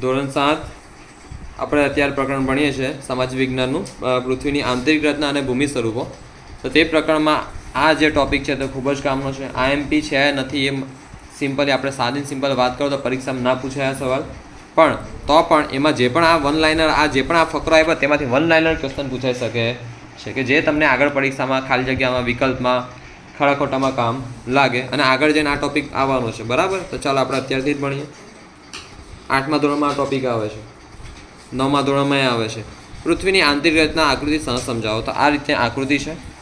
ધોરણ સાત આપણે અત્યારે પ્રકરણ ભણીએ છીએ સમાજ વિજ્ઞાનનું પૃથ્વીની આંતરિક રચના અને ભૂમિ સ્વરૂપો. તો તે પ્રકરણમાં આ જે ટોપિક છે તે ખૂબ જ કામનો છે. આઈએમપી છે નથી એમ સિમ્પલી આપણે સાદી સિમ્પલ વાત કરો તો પરીક્ષામાં ના પૂછાય સવાલ. પણ તો પણ એમાં જે પણ આ વન લાઇનર આ જે પણ આ ફકરો આવ્યો તેમાંથી વન લાઇનર ક્વેશ્ચન પૂછાઈ શકે છે કે જે તમને આગળ પરીક્ષામાં, ખાલી જગ્યામાં, વિકલ્પમાં ખરા ખોટામાં કામ લાગે. અને આગળ જઈને આ ટોપિક આવવાનો છે. બરાબર? તો ચાલો આપણે અત્યારથી જ ભણીએ. આઠમા ધોરણમાં આ ટોપિક આવે છે. નવમા ધોરણમાં એ આવે છે. પૃથ્વીની આંતરિક રચના આકૃતિ સહ સમજાવો. તો આ રીતે આકૃતિ છે.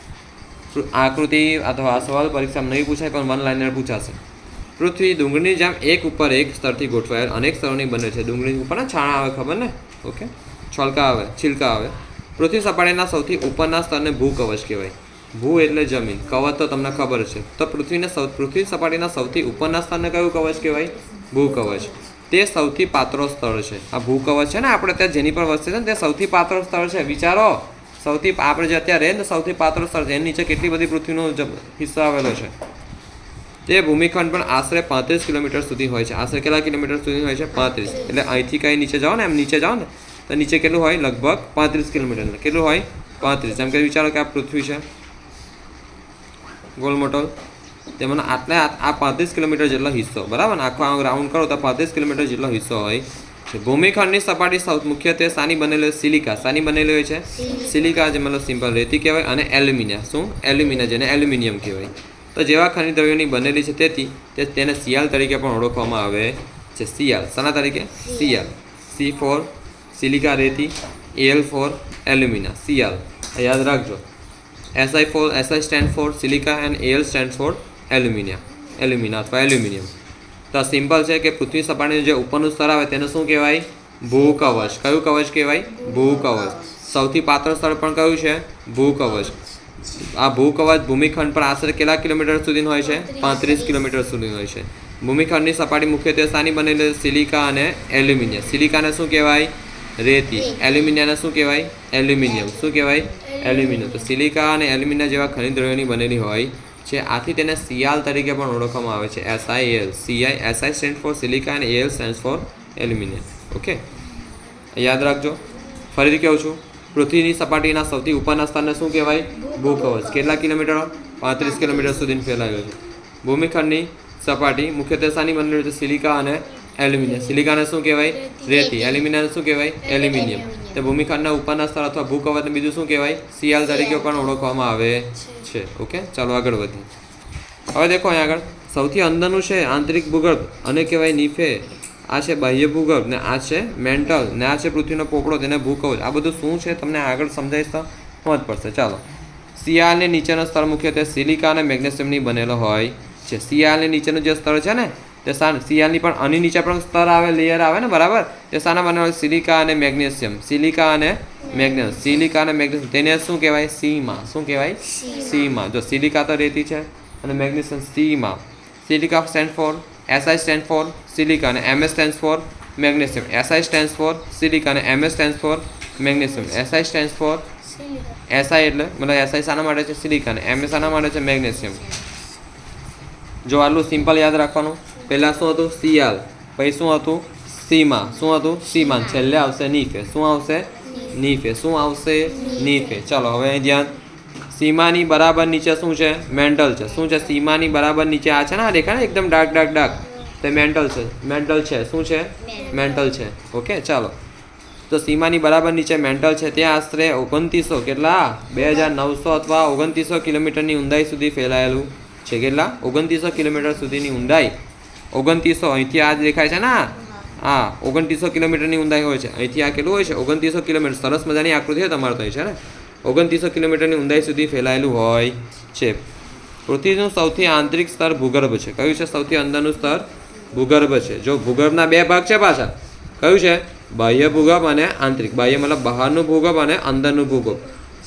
આકૃતિ અથવા સવાલ પરીક્ષામાં નહીં પૂછાય, પણ વન લાઇનર પૂછાશે. પૃથ્વી ડુંગળીની જેમ એક ઉપર એક સ્તરથી ગોઠવાયેલ અનેક સ્તરોની બને છે. ડુંગળી ઉપર ને છાણા આવે ખબર ને? ઓકે? છોલકા આવે, છિલકા આવે. પૃથ્વી સપાટીના સૌથી ઉપરના સ્તરને ભૂકવચ કહેવાય. ભૂ એટલે જમીન. કવચ તો તમને ખબર છે. તો પૃથ્વીને સૌ, પૃથ્વી સપાટીના સૌથી ઉપરના સ્તરને કયું કવચ કહેવાય? ભૂકવચ તે સૌથી પાતળો સ્તર છે. આ ભૂકવચ છે ને આપણે ત્યાં જેની પર વસ્તી છે ને તે સૌથી પાત્રો સ્થળ છે. વિચારો, સૌથી આપણે જે અત્યારે રહે ને સૌથી પાત્રો સ્થળ છે. એની નીચે કેટલી બધી પૃથ્વીનો હિસ્સો આવેલો છે. તે ભૂમિખંડ પણ આશરે પાંત્રીસ કિલોમીટર સુધી હોય છે. આશરે કેટલા કિલોમીટર સુધી હોય છે? પાંત્રીસ. એટલે અહીંથી કંઈ નીચે જાઓ ને, એમ નીચે જાઓ ને, તો નીચે કેટલું હોય? લગભગ પાંત્રીસ કિલોમીટર. કેટલું હોય? પાંત્રીસ. જેમ કે વિચારો કે આ પૃથ્વી છે. ગોલ મોટલ તેમાંનો આટલા આ પાંત્રીસ કિલોમીટર જેટલો હિસ્સો બરાબર? ને આખો રાઉન્ડ કરો તો પાંત્રીસ કિલોમીટર જેટલો હિસ્સો હોય. છે ભૂમિખંડની સપાટી સૌ મુખ્યત્વે સાની બનેલી હોય સિલિકા. સાની બનેલી હોય છે? સિલિકા. જે મતલબ સિમ્પલ રેતી કહેવાય અને એલ્યુમિનિયા શું? એલ્યુમિનિયા જેને એલ્યુમિનિયમ કહેવાય. તો જેવા ખનિજ દ્રવ્યોની બનેલી છે તેથી તેને સિયાલ તરીકે પણ ઓળખવામાં આવે છે. સિયાલ શાના તરીકે? સિયાલ સી ફોર સિલિકા રેતી. એલ ફોર એલ્યુમિના સિયાલ યાદ રાખજો. SI for SI stand for silica and AL stand for alumina alumina અથવા એલ્યુમિનિયમ. તો આ સિમ્પલ છે કે પૃથ્વી સપાટીનું જે ઉપરનું સ્તર આવે તેને શું કહેવાય? ભૂકવચ. કયું કવચ કહેવાય? ભૂકવચ. સૌથી પાતળ સ્તર પણ કયું છે? ભૂકવચ. આ ભૂકવચ ભૂમિખંડ પર આશરે કેટલા કિલોમીટર સુધીનું હોય છે? પાંત્રીસ કિલોમીટર સુધીનું હોય છે. ભૂમિખંડની સપાટી મુખ્યત્વે શાની બનેલી? સિલિકા અને એલ્યુમિનિયમ. સિલિકાને શું કહેવાય? રેતી. એલ્યુમિનિયાને શું કહેવાય? એલ્યુમિનિયમ. શું કહેવાય? એલ્યુમિનિયમ. તો સિલિકા અને એલ્યુમિનિયમ જેવા ખનિજ દ્રવ્યોની બનેલી હોય છે. આથી તેને સીઆલ તરીકે પણ ઓળખવામાં આવે છે. SIAL CI SI stand for silica અને AL stand for aluminium. Okay? યાદ રાખજો. ફરીથી કહું છું, પૃથ્વીની સપાટીના સૌથી ઉપરના સ્થાનને શું કહેવાય? ભૂકવચ કેટલા કિલોમીટર? પાંત્રીસ કિલોમીટર સુધી ફેલાયો છે. ભૂમિખંડની સપાટી મુખ્યત્વે શાની બનેલી છે સિલિકા અને એલ્યુમિનિયમ. સિલિકાને શું કહેવાય? રેતી. એલ્યુમિનિયમ શું કહેવાય? એલ્યુમિનિયમ. તે ભૂમિખંડના ઉપરના સ્તર અથવા ભૂકવચને બીજું શું કહેવાય? શિયાળ તરીકે પણ ઓળખવામાં આવે છે. ઓકે ચાલો આગળ વધીએ. હવે દેખો અહીં આગળ. સૌથી અંદરનું છે આંતરિક ભૂગર્ભ અને કહેવાય નીફે. આ છે બાહ્ય ભૂગર્ભ ને આ છે મેન્ટલ ને આ છે પૃથ્વીનો પોપડો તેને ભૂકવચ આ બધું શું છે? તમને આગળ સમજાવીશ તો સમજ પડશે. ચાલો. સિયાલની નીચેનો સ્તર મુખ્યત્વે સિલિકા અને મેગ્નેશિયમની બનેલો હોય છે. સિયાલની નીચેનું જે સ્તર છે ને તે સા સિયાલની પણ આની નીચે પણ સ્તર આવે લેયર આવે ને બરાબર? તે શાના બનાવે સિલિકા અને મેગ્નેશિયમ સિલિકા અને મેગ્નેશિયમ સિલિકા અને મેગ્નેશિયમ તેને શું કહેવાય? સીમાં. શું કહેવાય? સીમાં. જો સિલિકા તો રેતી છે અને magnesium સીમાં. Silica stand for SI stand for silica અને MS stand for magnesium SI stand for silica અને MS stand for magnesium SI stand for SI એટલે મતલબ એસઆઈ શાના માટે છે? સિલિકા અને એમએસ શાના માટે છે? મેગ્નેશિયમ જો આટલું સિમ્પલ યાદ રાખવાનું. પહેલાં શું હતું? સિયાલ પછી શું હતું? સીમા. શું હતું? સીમાન છેલ્લે આવશે નીફે શું આવશે? નીફે શું આવશે? નીફે ચલો, હવે ધ્યાન. સીમાની બરાબર નીચે શું છે? મેન્ટલ છે. શું છે? સીમાની બરાબર નીચે આ છે ને? આ દેખાય ને? એકદમ ડાર્ક ડાર્ક ડાર્ક. તે મેન્ટલ છે. મેન્ટલ છે. શું છે? મેન્ટલ છે. ઓકે, ચાલો. તો સીમાની બરાબર નીચે મેન્ટલ છે. ત્યાં આશરે ઓગણત્રીસો કેટલા? બે હજાર નવસો અથવા ઓગણત્રીસો કિલોમીટરની ઊંડાઈ સુધી ફેલાયેલું છે. કેટલા? ઓગણત્રીસો કિલોમીટર સુધીની ઊંડાઈ. ઓગણત્રીસો, અહીંથી આ દેખાય છે ને? હા, ઓગણત્રીસો કિલોમીટરની ઊંડાઈ હોય છે. અહીંથી આ કેટલું હોય છે? ઓગણત્રીસો કિલોમીટર. સરસ મજાની આકૃતિ હોય તમારે તો છે ને? ઓગણત્રીસો કિલોમીટરની ઊંડાઈ સુધી ફેલાયેલું હોય છે. પૃથ્વીનું સૌથી આંતરિક સ્તર ભૂગર્ભ છે. કયું છે? સૌથી અંદરનું સ્તર ભૂગર્ભ છે. જો ભૂગર્ભના બે ભાગ છે પાછા. કયું છે? બાહ્ય ભૂગર્ભ અને આંતરિક. બાહ્ય મતલબ બહારનું ભૂગર્ભ અને અંદરનું ભૂગર્ભ.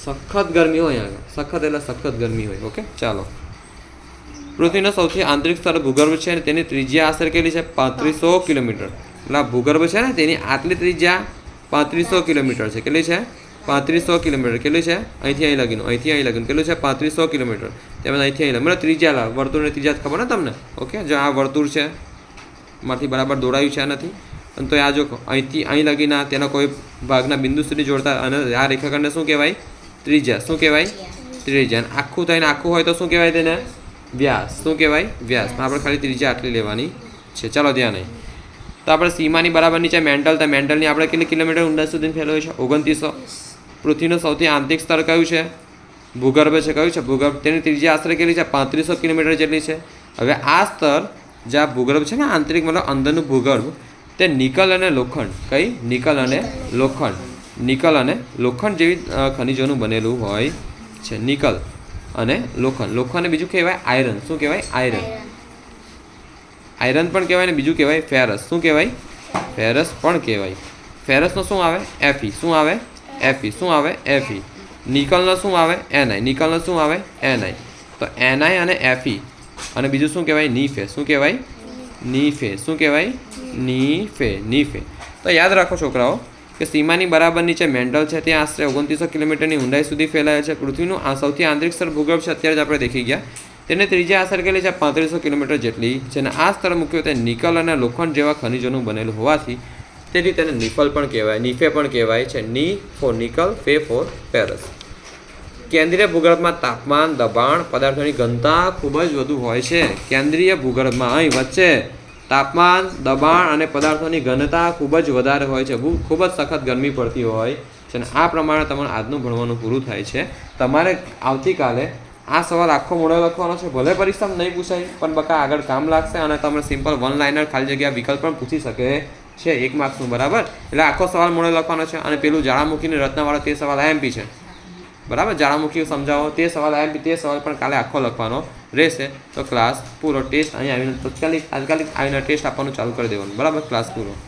સખત ગરમી હોય આગળ. સખત એટલે સખત ગરમી હોય. ઓકે? ચાલો. પૃથ્વીનો સૌથી આંતરિક સ્તર ભૂગર્ભ છે અને તેની ત્રિજ્યા આશરે કેટલી છે? પાંત્રીસો કિલોમીટર. એટલે ભૂગર્ભ છે ને તેની આટલી ત્રિજ્યા પાંત્રીસો કિલોમીટર છે. કેટલી છે? પાંત્રીસો કિલોમીટર. કેટલી છે? અહીંથી અહીં લગીનું. અહીંથી અહીં લગીનું. કેટલું છે? પાંત્રીસો કિલોમીટર. તેમજ અહીંથી અહીં લગીનું. ત્રિજ્યા લાવ. વર્તુળની ત્રિજ્યા ખબર ને તમને? ઓકે જો આ વર્તુળ છે માંથી બરાબર દોડાયું છે આ નથી અને તો આ જો અહીંથી અહીં લગીના તેના કોઈ ભાગના બિંદુ સુધી જોડતા અને આ રેખાખંડને શું કહેવાય? ત્રિજ્યા. શું કહેવાય? ત્રિજ્યા. આખું થઈને આખું હોય તો શું કહેવાય તેને? વ્યાસ. શું કહેવાય? વ્યાસ. પણ આપણે ખાલી ત્રીજા આટલી લેવાની છે. ચાલો ધ્યાન નહીં તો આપણે સીમાની બરાબર નીચે મેન્ટલ, તો મેન્ટલની આપણે કેટલી કિલોમીટર ઊંડા સુધી ફેલાવ્યું છે? ઓગણત્રીસો. પૃથ્વીનું સૌથી આંતરિક સ્તર કયું છે? ભૂગર્ભ છે. કયું છે? ભૂગર્ભ. તેની ત્રીજી આશરે કેટલી છે? પાંત્રીસો કિલોમીટર જેટલી છે. હવે આ સ્તર જે આ ભૂગર્ભ છે ને આંતરિક મતલબ અંદરનું ભૂગર્ભ, તે નિકલ અને લોખંડ. કઈ? નિકલ અને લોખંડ. નિકલ અને લોખંડ જેવી ખનિજોનું બનેલું હોય છે. નિકલ. અને લોખંડ. લોખંડને બીજું કહેવાય આયરન શું કહેવાય? આયરન આયરન પણ કહેવાય ને બીજું કહેવાય ફેરસ શું કહેવાય? ફેરસ પણ કહેવાય. ફેરસનો શું આવે? એફી શું આવે? એફી શું આવે? એફી નિકલનો શું આવે? એનઆઈ નિકલનો શું આવે? એનઆઈ તો એનઆઈ અને એફી અને બીજું શું કહેવાય? નીફે શું કહેવાય? નીફે શું કહેવાય? નીફે નીફે તો યાદ રાખો છોકરાઓ કે સીમાની બરાબર નીચે મેન્ટલ છે ત્યાં આશરે ઓગણત્રીસો કિલોમીટરની ઊંડાઈ સુધી ફેલાયેલ છે. પૃથ્વીનું આ સૌથી આંતરિક સ્તર ભૂગર્ભ છે, અત્યારે જ આપણે દેખી ગયા. તેને ત્રીજી અસર કરેલી છે પાંત્રીસો કિલોમીટર જેટલી. છે અને આ સ્તર મુખ્યત્વે નિકલ અને લોખંડ જેવા ખનિજોનું બનેલું હોવાથી તેથી તેને નિફલ પણ કહેવાય, નિફે પણ કહેવાય છે. Ni for nickel, Fe for ferrous. કેન્દ્રીય ભૂગર્ભમાં તાપમાન, દબાણ પદાર્થોની ઘનતા ખૂબ જ વધુ હોય છે. કેન્દ્રીય ભૂગર્ભમાં અહીં વચ્ચે તાપમાન, દબાણ અને પદાર્થોની ઘનતા ખૂબ જ વધારે હોય છે. ખૂબ જ સખત ગરમી પડતી હોય છે અને આ પ્રમાણે તમારે આજનું ભણવાનું પૂરું થાય છે. તમારે આવતીકાલે આ સવાલ આખો મોડો લખવાનો છે. ભલે પરિશ્રમ નહીં પૂછાય, પણ બકા આગળ કામ લાગશે અને તમને સિમ્પલ વન લાઇનર ખાલી જગ્યા વિકલ્પ પણ પૂછી શકે છે એક માર્ક્સનું, બરાબર? એટલે આખો સવાલ મોડો લખવાનો છે અને પેલું જાળામુખીને રચનાવાળો તે સવાલ આઈએમપી છે. બરાબર? જાળામુખી સમજાવો, તે સવાલ આઈએમપી તે સવાલ પણ કાલે આખો લખવાનો. રહેશે, તો ક્લાસ પૂરો ટેસ્ટ અહીં આવીને તાત્કાલિક તાત્કાલિક આવીને ટેસ્ટ આપવાનું ચાલુ કરી દેવાનું. બરાબર? ક્લાસ પૂરો.